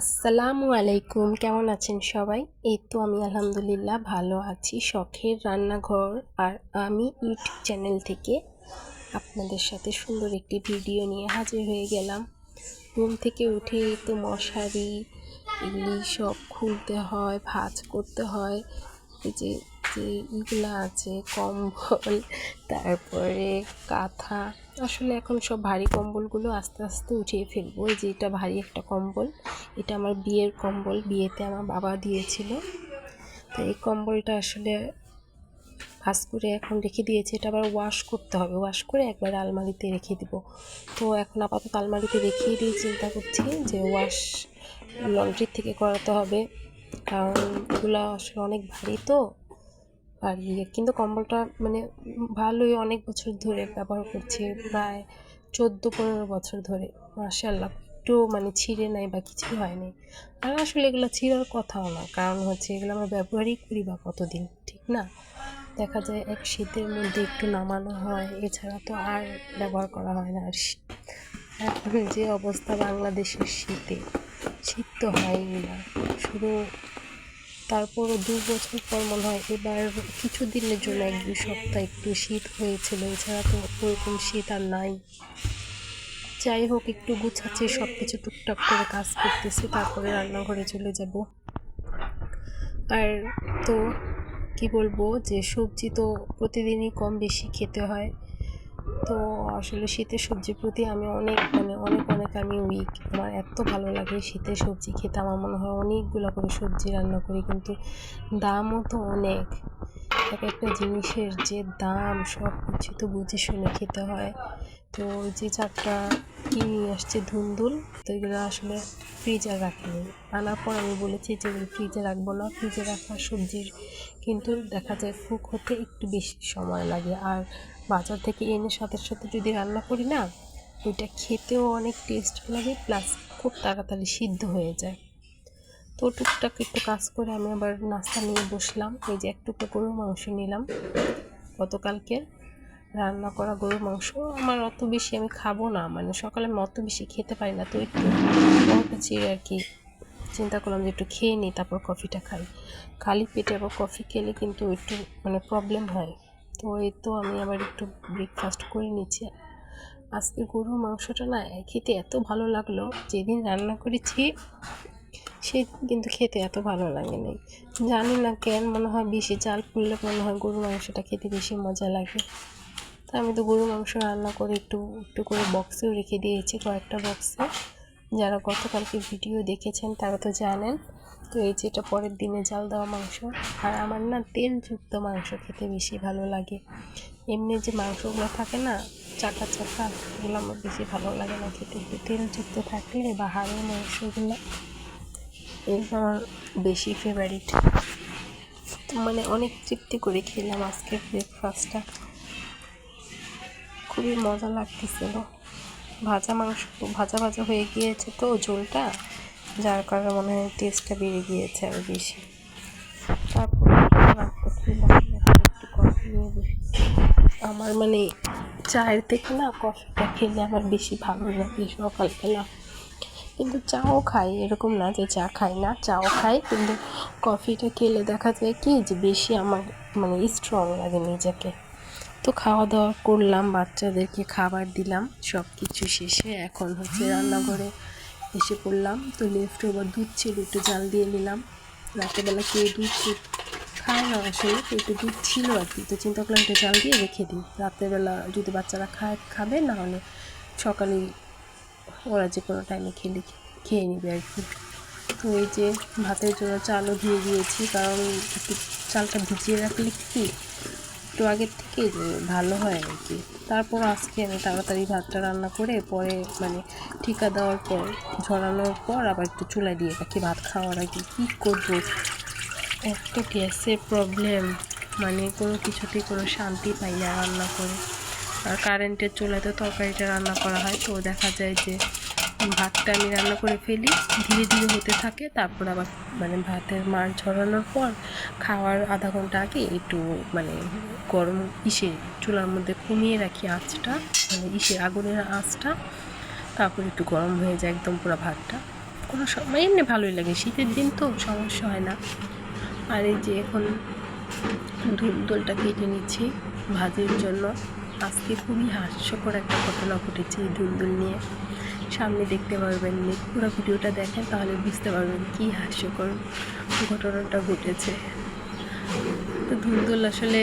আসসালামু আলাইকুম, কেমন আছেন সবাই? এই তো আমি আলহামদুলিল্লাহ ভালো আছি। শখের রান্নাঘর আর আমি ইউটিউব চ্যানেল থেকে আপনাদের সাথে সুন্দর একটি ভিডিও নিয়ে হাজির হয়ে গেলাম। ঘুম থেকে উঠে তো মশারি এগুলি সব খুলতে হয়, ভাঁজ করতে হয়। এই যে যে ইগুলো আছে, কম্বল, তারপরে কাঁথা আসলে এখন সব ভারী কম্বলগুলো আস্তে আস্তে উঠিয়ে ফেলব। এই যে এটা ভারী একটা কম্বল, এটা আমার বিয়ের কম্বল, বিয়েতে আমার বাবা দিয়েছিল। তো এই কম্বলটা আসলে ভাস করে এখন রেখে দিয়েছে। এটা আবার ওয়াশ করতে হবে। ওয়াশ করে একবার আলমারিতে রেখে দিব। তো এখন আপাতত আলমারিতে রেখিয়ে দিয়ে চিন্তা করছি যে ওয়াশ লন্ড্রির থেকে করাতে হবে। কারণ এগুলো আসলে অনেক ভারী তো। আর ইয়ে কিন্তু কম্বলটা মানে ভালোই অনেক বছর ধরে ব্যবহার করছি, প্রায় চোদ্দ পনেরো বছর ধরে মার্শাল্লাহ একটু মানে ছিঁড়ে নাই বা কিছুই হয়নি। আর আসলে এগুলো ছিঁড়ার কথাও না, কারণ হচ্ছে এগুলো আমরা ব্যবহারই করি বা কতদিন, ঠিক না? দেখা যায় এক শীতের মধ্যে একটু নামানো হয়, এছাড়া তো আর ব্যবহার করা হয় না। আর এখন যে অবস্থা বাংলাদেশের শীতে, শীত তো হয়ই না। শুধু তারপরও দু বছর পর মনে হয় এবার কিছু দিনের জন্য এক দুই সপ্তাহ একটু শীত হয়েছিল, এছাড়া তো ওরকম শীত আর নাই। যাই হোক, একটু গুছাচ্ছি সব কিছু টুকটাক করে কাজ করতেছি, তারপরে রান্নাঘরে চলে যাব। আর তো কি বলব, যে সবজি তো প্রতিদিনই কম বেশি খেতে হয়। তো আসলে শীতের সবজির প্রতি আমি অনেক মানে অনেক অনেক আমি উইক আমার এত ভালো লাগে শীতের সবজি খেতে। আমার মনে হয় অনেকগুলো করে সবজি রান্না করি, কিন্তু দামও তো অনেক। এক একটা জিনিসের যে দাম সব কিছু তো বুঝে শুনে খেতে হয়। তো যে চারটা কিনে আসছে, ধুন্দুল, তো এগুলো আসলে ফ্রিজে রাখিনি। আনার পর আমি বলেছি যে ফ্রিজে রাখব না। ফ্রিজে রাখা সবজির কিন্তু দেখা যায় কুক হতে একটু বেশি সময় লাগে। আর বাজার থেকে এনে সাথে সাথে যদি রান্না করি না, ওইটা খেতেও অনেক টেস্ট লাগে প্লাস খুব তাড়াতাড়ি সিদ্ধ হয়ে যায়। তো টুকটাক একটু কাজ করে আমি আবার নাস্তা নিয়ে বসলাম। এই যে একটু গরুর মাংস নিলাম। গতকালকে রান্না করা গরুর মাংস আমার অত বেশি আমি খাব না মানে সকালে আমি অত বেশি খেতে পারি না। তো একটু চিড়ে আর কি চিন্তা করলাম যে একটু খেয়ে নিই, তারপর কফিটা খাই। খালি পেটে আবার কফি খেলে কিন্তু একটু মানে প্রবলেম হয়। তো এই তো আমি আবার একটু ব্রেকফাস্ট করে নিচ্ছি। আজকে গরুর মাংসটা না খেতে এত ভালো লাগল, যেদিন রান্না করেছি সেদিন কিন্তু খেতে এত ভালো লাগে নাই জানি না কেন মনে হয় বেশি চাল ফুললে মনে হয় গরুর মাংসটা খেতে বেশি মজা লাগে। তা আমি তো গরুর মাংস রান্না করে একটু একটু করে বক্সেও রেখে দিয়েছি কয়েকটা বক্সে যারা গতকালকে ভিডিও দেখেছেন তারা তো জানেন তো এই যেটা পরের দিনে জাল দেওয়া মাংস। আর আমার না তেলযুক্ত মাংস খেতে বেশি ভালো লাগে। এমনি যে মাংসগুলো থাকে না চাকা চাকা ওগুলো আমার বেশি ভালো লাগে না খেতে। একটু তেলযুক্ত থাকলে বা হাড়ের মাংসগুলো, এগুলো আমার বেশি ফেভারিট তো মানে অনেক তৃপ্তি করে খেলাম আজকের ব্রেকফাস্টটা খুবই মজা লাগতেছিল। ভাজা মাংস, ভাজা ভাজা হয়ে গিয়েছে তো ঝোলটা। যার কারণে মনে হয় টেস্টটা বেড়ে গিয়েছে আরও বেশি। তারপর একটু কফি নিয়ে আমার মানে চায়ের থেকে না কফিটা খেলে আমার বেশি ভালো লাগে সকালবেলা। কিন্তু চাও খাই, এরকম না যে চা খাই না, চাও খাই, কিন্তু কফিটা খেলে দেখা যায় কি যে বেশি আমার মানে স্ট্রং লাগে নিজেকে। তো খাওয়া দাওয়া করলাম, বাচ্চাদেরকে খাবার দিলাম সব কিছু শেষে এখন হচ্ছে রান্নাঘরে এসে পড়লাম। তো লেফট ওভার দুধ ছিল, একটু জাল দিয়ে নিলাম। রাতেরবেলা কেউ দুধ খায় না আসলে, তো একটু দুধ ছিল আর কি। তো চিন্তা করলাম একটু জাল দিয়ে রেখে দিই। রাতেরবেলা যদি বাচ্চারা খায়, খাবে, না হলে সকালে ওরা যে কোনো টাইমে খেলে, খেয়ে নিবে আর কি। তো এই যে ভাতের জন্য চালও ধুয়ে দিয়েছি, কারণ একটু চালটা ভিজিয়ে রাখলে কি একটু আগের থেকে ভালো হয় আর কি। তারপর আজকে আমি তাড়াতাড়ি ভাতটা রান্না করে পরে মানে ঠিকা দেওয়ার পর, ঝরানোর পর আবার একটু চুলায় দিয়ে রাখি ভাত খাওয়ার আগে। কী করব? এত গ্যাসের প্রবলেম মানে কোনো কিছুতেই কোনো শান্তি পাই না রান্না করে। আর কারেন্টের চুলাতে তরকারিটা রান্না করা হয়, তো দেখা যায় যে ভাতটা আমি রান্না করে ফেলি। ধীরে ধীরে হতে থাকে, তারপর আবার মানে ভাতের মার ঝরানোর পর খাওয়ার আধা ঘণ্টা আগে একটু মানে গরম ইসে চুলার মধ্যে কমিয়ে রাখি আঁচটা মানে ইসে আগুনের আঁচটা। তারপর একটু গরম হয়ে যায় একদম পুরো ভাতটা। কোনো সময় এমনি ভালোই লাগে, শীতের দিন তো সমস্যা হয় না। আর এই যে এখন ধুন্দলটা কেটে নিচ্ছি ভাজির জন্য। আজকে খুবই হাস্যকর একটা ঘটনা ঘটেছে এই ধুন্দুল নিয়ে। সামনে দেখতে পারবেন পুরো ভিডিওটা দেখেন, তাহলে বুঝতে পারবেন কি হাস্যকর ঘটনাটা ঘটেছে। তো ধুন্দুল আসলে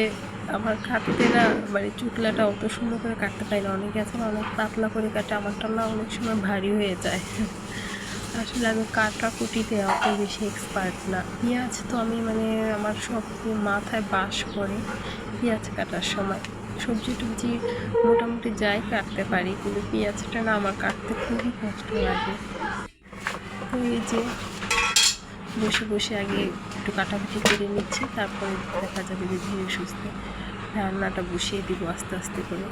আমার কাটতে না মানে চুটলাটা অত সুন্দর করে কাটতে পারি না। অনেকে আছে না, অনেক পাতলা করে কাটে, আমারটা না অনেক সময় ভারী হয়ে যায়। আসলে আমি কাটা কুটিতে অত বেশি এক্সপার্ট না। পেঁয়াজ তো আমি মানে আমার সব মাথায় বাস করে, পেঁয়াজ কাটার সময়। সবজি টবজি মোটামুটি যাই কাটতে পারি, কিন্তু পেঁয়াজটা না আমার কাটতে খুবই কষ্ট লাগে। তো এই যে বসে বসে আগে একটু কাটাকুটি করে নিচ্ছি, তারপরে দেখা যাবে যে ধীরে সুস্থে রান্নাটা বসিয়ে দিব আস্তে আস্তে করে।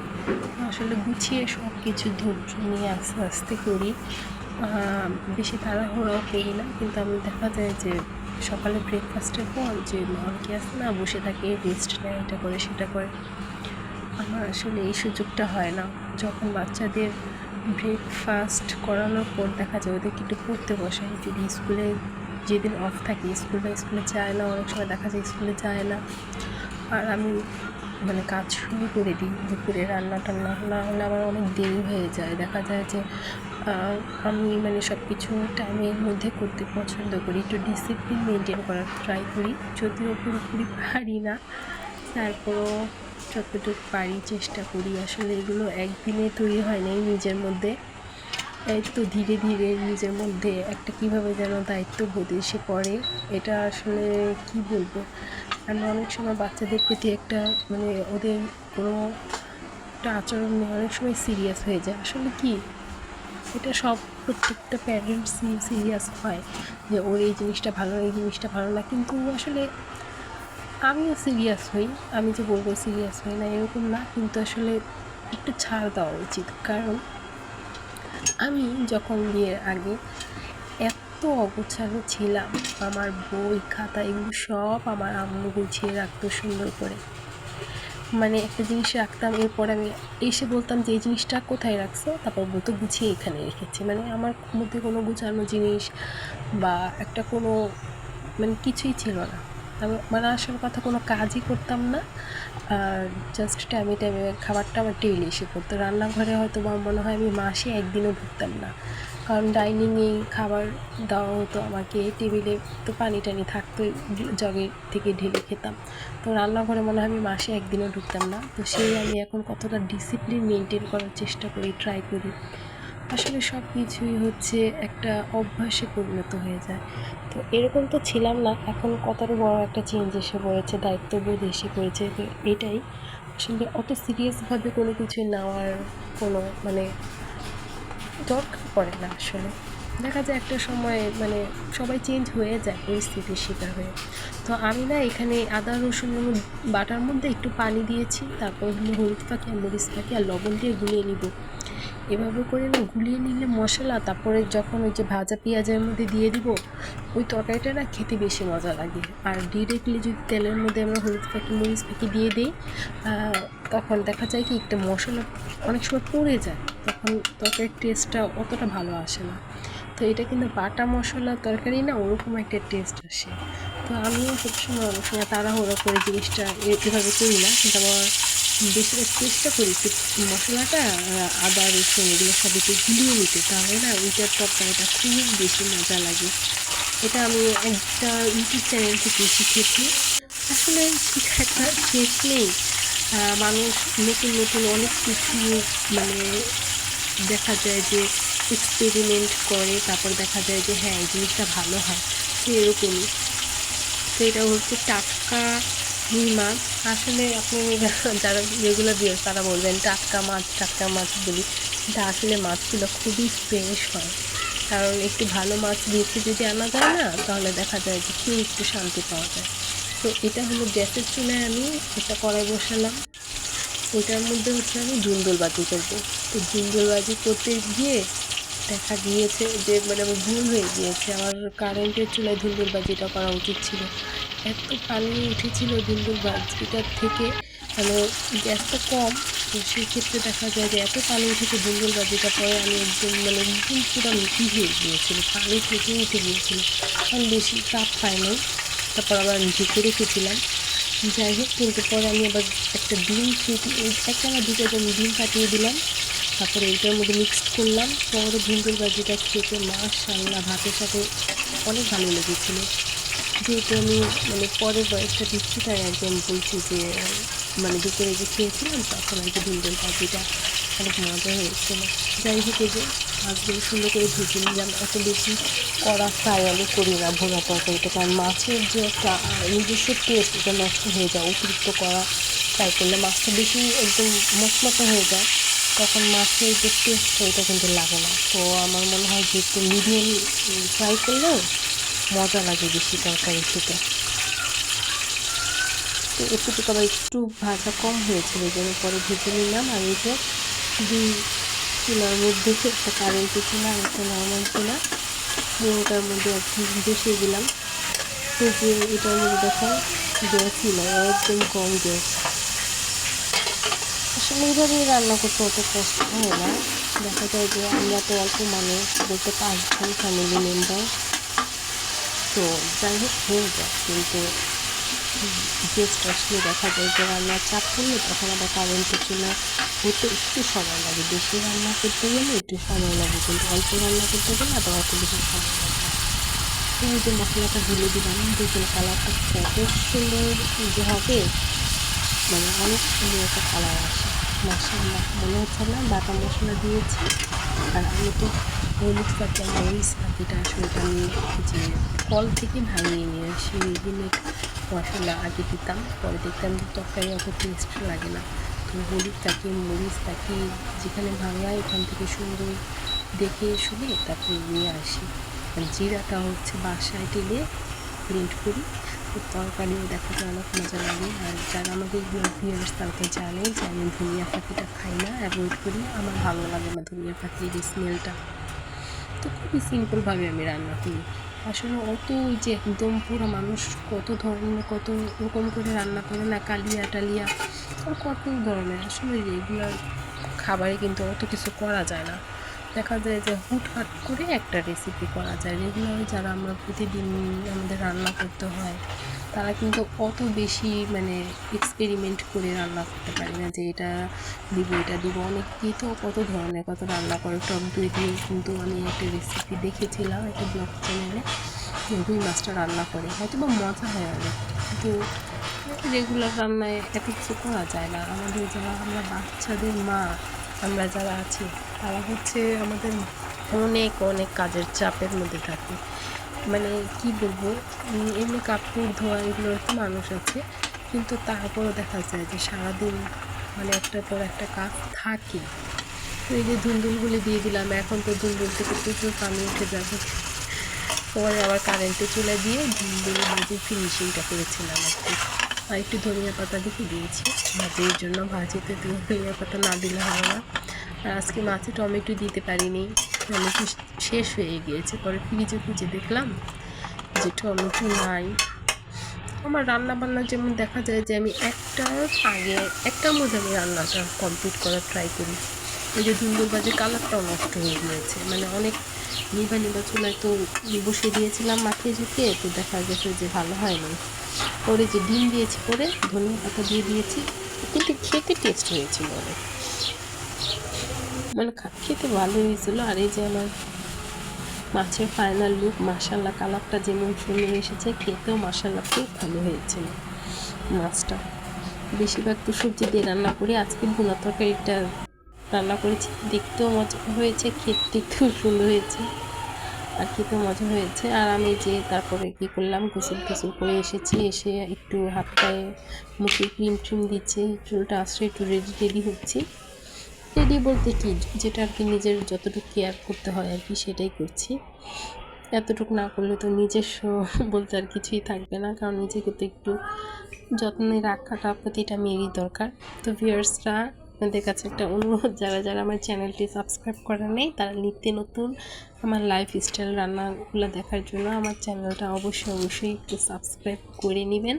আসলে গুছিয়ে সব কিছু ধৈর্য নিয়ে আস্তে আস্তে করি। বেশি তাড়াহুড়াও করি না, কিন্তু আমি দেখা যায় যে সকালে ব্রেকফাস্টের পর যে অনেকে আসে না, বসে থাকে রেস্ট নেয়, এটা করে, সেটা করে। আমার আসলে এই সুযোগটা হয় না। যখন বাচ্চাদের ব্রেকফাস্ট করানোর পর দেখা যায় ওদেরকে একটু পড়তে বসে। যদি স্কুলে যেদিন অফ থাকে স্কুল বা স্কুলে যায় না, অনেক সময় দেখা যায় স্কুলে যায় না। আর আমি মানে কাজ শুরু করে দিই, দুপুরে রান্না টান্না না হলে আমার অনেক দেরি হয়ে যায়। দেখা যায় যে আমি মানে সব কিছু টাইমের মধ্যে করতে পছন্দ করি, একটু ডিসিপ্লিন মেনটেন করার ট্রাই করি। যদিও পুরোপুরি পারি না। তারপরও যতটুকু পারি চেষ্টা করি। আসলে এগুলো একদিনে তৈরি হয় নাই নিজের মধ্যে। এই তো ধীরে ধীরে নিজের মধ্যে একটা কীভাবে যেন দায়িত্ব দায়িত্ববোধ এসে পড়ে, এটা আসলে কি বলব? আমি অনেক সময় বাচ্চাদের প্রতি একটা মানে ওদের কোনো একটা আচরণ নিয়ে অনেক সময় সিরিয়াস হয়ে যায়। আসলে কি? এটা সব প্রত্যেকটা প্যারেন্টসই সিরিয়াস হয় যে, ওর এই জিনিসটা ভালো এই জিনিসটা ভালো না। কিন্তু আসলে আমিও সিরিয়াস হই, আমি যে বলব সিরিয়াস হই না, এরকম না, কিন্তু আসলে একটু ছাড় দেওয়া উচিত। কারণ আমি যখন বিয়ের আগে এত অগোছালো ছিলাম, আমার বই, খাতা, এগুলো সব আমার আম্মু গুছিয়ে রাখতো সুন্দর করে। মানে একটা জিনিস রাখতাম, এরপর আমি এসে বলতাম যে, এই জিনিসটা কোথায় রাখছো? তারপর বলতো, গুছিয়ে এখানে রেখেছি। মানে আমার মধ্যে কোনো গুছানো জিনিস বা একটা কোনো মানে কিছুই ছিল না। মানে আসল কথা কোনো কাজই করতাম না। আর জাস্ট টাইমে টাইমে খাবারটা আমার টেবিলে এসে পড়তো। রান্নাঘরে হয়তো বা মনে হয় আমি মাসে একদিনও ঢুকতাম না। কারণ ডাইনিংয়ে খাবার দেওয়া হতো আমাকে, টেবিলে তো পানি টানি থাকতো জগের থেকে ঢেলে খেতাম। তো রান্নাঘরে মনে হয় আমি মাসে একদিনও ঢুকতাম না। তো সেই আমি এখন কতটা ডিসিপ্লিন মেনটেন করার চেষ্টা করি ট্রাই করি। আসলে সব কিছুই হচ্ছে একটা অভ্যাসে পরিণত হয়ে যায়। তো এরকম তো ছিলাম না, এখন কতটা বড় একটা চেঞ্জ এসে পড়েছে, দায়িত্ববোধ এসে পড়েছে, তো এটাই। আসলে অত সিরিয়াসভাবে কোনো কিছু নেওয়ার কোনো মানে দরকার পড়ে না আসলে। দেখা যায় একটা সময় মানে সবাই চেঞ্জ হয়ে যায় পরিস্থিতির শিকার হয়ে। তো আমি না এখানে আদা, রসুন বাটার মধ্যে একটু পানি দিয়েছি, তারপর হলো হলুদ পাখি আর মরিচ পাখি আর লবণ দিয়ে গুলিয়ে নিব। এভাবে করে না গুলিয়ে নিলে মশলা, তারপরে যখন ওই যে ভাজা পেঁয়াজের মধ্যে দিয়ে দিব, ওই তরকারিটা না খেতে বেশি মজা লাগে। আর ডিরেক্টলি যদি তেলের মধ্যে আমরা হলুদ পাখি, মরিচ পাখি দিয়ে দিই তখন দেখা যায় কি একটা মশলা অনেক সময় পড়ে যায়, তখন তরকারির টেস্টটা অতটা ভালো আসে না। তো এটা কিন্তু বাটা মশলা তরকারি না, ওরকম একটা টেস্ট আসে। তো আমিও সবসময় অনেক সময় তাড়াহুড়ো করে জিনিসটা এভাবে করি না, কিন্তু আমার বেশিরভাগ চেষ্টা করি মশলাটা আদা, রসুন এগুলো সব একটু গুলিয়ে নিতে, তাহলে না ওইটার তরকারিটা খুব বেশি মজা লাগে। এটা আমি একটা ইউটিউব চ্যানেল থেকে শিখেছি। আসলে শেখাটা শেষ নেই। মানুষ নতুন নতুন অনেক কিছু মানে দেখা যায় যে এক্সপেরিমেন্ট করে, তারপর দেখা যায় যে হ্যাঁ এই জিনিসটা ভালো হয়। তো এরকমই। তো এটা হচ্ছে টাটকা মাছ। আসলে আপনি যারা রেগুলার বিয়ার তারা বলবেন টাটকা মাছ টাটকা মাছ বলি। কিন্তু আসলে মাছগুলো খুবই ফ্রেশ হয়। কারণ একটু ভালো মাছ দেখে যদি আনা যায় না, তাহলে দেখা যায় যে খেয়ে একটু শান্তি পাওয়া যায়। তো এটা হলো গ্যাসের চুলায় আমি এটা কড়াই বসালাম। ওইটার মধ্যে হচ্ছে আমি বাজি করব। তো বাজি করতে গিয়ে দেখা গিয়েছে যে মানে আমার ভুল হয়ে গিয়েছে। আমার কারেন্টের চুলায় বাজিটা করা উচিত ছিল। এত পানি উঠেছিল ধুন্দুল বাজিটার থেকে মানে গ্যাসটা কম, তো সেই ক্ষেত্রে দেখা যায় যে এত পানি উঠেছে দুলদুল বাজিটা পরে আমি একদম মানে একদম পুরো মিটি হয়ে গিয়েছিল। পানি থেকে উঠে গিয়েছিল। কারণ বেশি তাপ পাইনি তারপর আবার ঢেকে রেখেছিলাম। যাই হোক, কিন্তু পরে আমি আবার একটা ডিম ফেটে একটা না দুটো ডিম ফাটিয়ে দিলাম। তারপরে এইটার মধ্যে মিক্সড করলাম। পরে ভুন্দুর বাজিটা খেতে মাশাল্লাহ ভাতের সাথে অনেক ভালো লেগেছিলো। যেহেতু আমি মানে পরের বয়সটা দিচ্ছি, তাই একদম বলছি যে মানে দুপুরে যে খেয়েছিলাম, তখন আর কি ভুন্দুর বাজিটা অনেক মজা হয়েছিল। যাই হোক যে মাছগুলো সুন্দর করে ভেজে নিলাম। এত বেশি কড়া ফ্রাই আমি করি না, ভোনা তরকারিটা কারণ মাছের যে একটা নিজস্ব টেস্ট এটা নষ্ট হয়ে যায়। অতিরিক্ত করা ফ্রাই করলে মাছটা বেশি একদম মশমশা হয়ে যায়। তখন মাছের যে টেস্টটা এটা কিন্তু লাগে না। তো আমার মনে হয় যে একটু মিডিয়াম ফ্রাই করলেও মজা লাগে বেশি তরকারি খেতে। তো এতটুকু আবার একটু ভাজা কম হয়েছিল জন্য পরে ভেজে নিলাম। আর এই যে দুই চুলার মধ্যে একটা কারেন্টের চুলা আর একটা নর্মাল চুলা ওটার মধ্যে কি বসিয়ে দিলাম। তো যে এটার মধ্যে দেখো গ্যাসই নয় একদম কম গ্যাস। আসলে এইভাবে রান্না করতে অত কষ্ট হয় না। দেখা যায় যে আমরা তো অল্প মানুষ বলতে পাঁচজন ফ্যামিলি মেম্বার তো যাই হোক, হয়ে যায়। কিন্তু গেস্ট আসলে দেখা যায় যে রান্নার চাপ পড়লে তখন আবার কারেন্টের চুলা হতে একটু সময় লাগে। বেশি রান্না করতে গেলে একটু সময় লাগে। কিন্তু অল্প রান্না করতে গেলে আবার অত বেশি সময় লাগে এই যে মশলাটা ঢেলে দিলাম দেখুন কালারটা কত সুন্দর যে হবে। মানে অনেক সুন্দর একটা কালার আসে। মশলা মনে হচ্ছে না বাটা মশলা দিয়েছি। আর আমি তো হলুদ পাতা মরিচ পাখিটা আসলে এটা আমি যে কল থেকে ভাঙিয়ে নিয়ে আসি রেডিমেড মশলা আগে দিতাম, পরে দেখতাম তরকারি অত টেস্ট লাগে না। তো হলুদ পাখি মরিচ পাখি যেখানে ভাঙায় ওখান থেকে সুন্দর দেখে শুনে তারপরে নিয়ে আসি। জিরাটা হচ্ছে বাসায় টেলে প্রিন্ট করি। তরকারিও দেখা যায় অনেক মজা লাগে। আর যারা আমাদের ভিউয়ার্স তারা জানে যে আমি ধনিয়া পাখিটা খাই না অ্যাভয়েড করি আমার ভালো লাগে না ধনিয়া পাখির স্মেলটা তো খুবই সিম্পলভাবে আমি রান্না করি। আসলে অত ওই যে একদম পুরো মানুষ কত ধরনের, কত রকম করে রান্না করে না, কালিয়া টালিয়া, আর কত ধরনের। আসলে রেগুলার খাবারে কিন্তু অত কিছু করা যায় না। দেখা যায় যে হুটহাট করে একটা রেসিপি করা যায়। রেগুলার যারা আমরা প্রতিদিন আমাদের রান্না করতে হয়, তারা কিন্তু অত বেশি মানে এক্সপেরিমেন্ট করে রান্না করতে পারি না যে এটা দিব এটা দিব। অনেকেই তো কত ধরনের কত রান্না করে। টক দই দিয়ে কিন্তু আমি একটা রেসিপি দেখেছিলাম একটা ব্লগ চ্যানেলে রুই মাছটা রান্না করে। হয়তো বা মজা হয় অনেক কিন্তু রেগুলার রান্নায় এত কিছু করা যায় না। আমাদের যারা আমরা বাচ্চাদের মা আমরা যারা আছি, তারা হচ্ছে আমাদের অনেক অনেক কাজের চাপের মধ্যে থাকি। মানে কি বলব? এমনি কাপড় ধোয়া, এগুলোর তো মানুষ আছে। কিন্তু তারপরও দেখা যায় যে সারাদিন মানে একটার পর একটা কাজ থাকে। তো এই যে ধুন্দুলগুলি দিয়ে দিলাম, এখন তো ধুন্দুল থেকে প্রচুর পানি উঠে যাবে। পরে আবার কারেন্টে চলে দিয়ে ধুন্দুল ভাজি ফিনিশিংটা করেছিলাম আর কি। একটু ধনিয়া পাতা দেখে দিয়েছি। ভাজির জন্য ভাজিতে ধনিয়া পাতা না দিলে হবে না। আর আজকে মাছে টমেটো দিতে পারিনি। টমেটো শেষ হয়ে গিয়েছে, পরে ফ্রিজে খুঁজে দেখলাম যে টমেটো নাই। আমার রান্না বান্না যেমন দেখা যায় যে আমি একটার আগে একটার মধ্যে আমি রান্নাটা কমপ্লিট করার ট্রাই করি। ওই যে দুন্দুর বাজে কালারটাও নষ্ট হয়ে গিয়েছে। মানে অনেক নিভা নিভা চুলায় তো বসে দিয়েছিলাম মাখিয়ে ঝুঁকে তো দেখা গেছে যে ভালো হয়নি পরে যে ডিম দিয়েছি করে ধনিয়া পাতা দিয়ে দিয়েছি, কিন্তু খেতে টেস্ট হয়েছিল অনেক মানে খেতে ভালো হয়েছিল। আর এই যে আমার মাছের ফাইনাল লুক মাসাল্লা কালারটা যেমন সুন্দর এসেছে, খেতেও মাসাল্লা খুব ভালো হয়েছিল মাছটা। বেশিরভাগ তো সবজি দিয়ে রান্না করি, আজকে ভুনা তরকারিটা রান্না করেছি। দেখতেও মজা হয়েছে, খেতে খুব সুন্দর হয়েছে। আর খেতেও মজা হয়েছে। আর আমি যে তারপরে কী করলাম, গোসল টোসল করে এসেছি। এসে একটু হাত পায়ে মুখে ক্রিম ট্রিম দিচ্ছে। চুলটা আসলে একটু রেডি রেডি হচ্ছি। রেডি বলতে কি? যেটা আর কি নিজের যতটুকু কেয়ার করতে হয় আর কি সেটাই করছি। এতটুকু না করলে তো নিজস্ব বলতে আর কিছুই থাকবে না। কারণ নিজেকে তো একটু যত্নে রাখাটা প্রতিটা মেয়েরই দরকার। তো ভিউয়ার্সরা আপনাদের কাছে একটা অনুরোধ, যারা যারা আমার চ্যানেলটি সাবস্ক্রাইব করা নেই, তারা নিত্য নতুন আমার লাইফ স্টাইল রান্নাগুলো দেখার জন্য আমার চ্যানেলটা অবশ্যই অবশ্যই একটু সাবস্ক্রাইব করে নেবেন।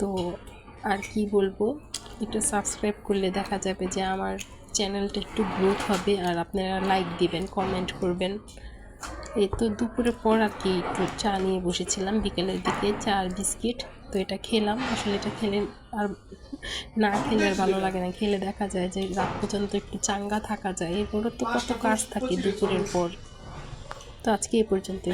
তো আর কি বলব, একটু সাবস্ক্রাইব করলে দেখা যাবে যে আমার চ্যানেলটা একটু গ্রোথ হবে, আর আপনারা লাইক দিবেন কমেন্ট করবেন। এই তো দুপুরে পর আর কি একটু চা নিয়ে বসেছিলাম। বিকেলের দিকে চা আর বিস্কিট, তো এটা খেলাম। আসলে এটা খেলে আর না খেলে আর ভালো লাগে না। খেলে দেখা যায় যে রাত পর্যন্ত একটু চাঙ্গা থাকা যায়। এরপরও তো কত কাজ থাকে দুপুরের পর। তো আজকে এই পর্যন্ত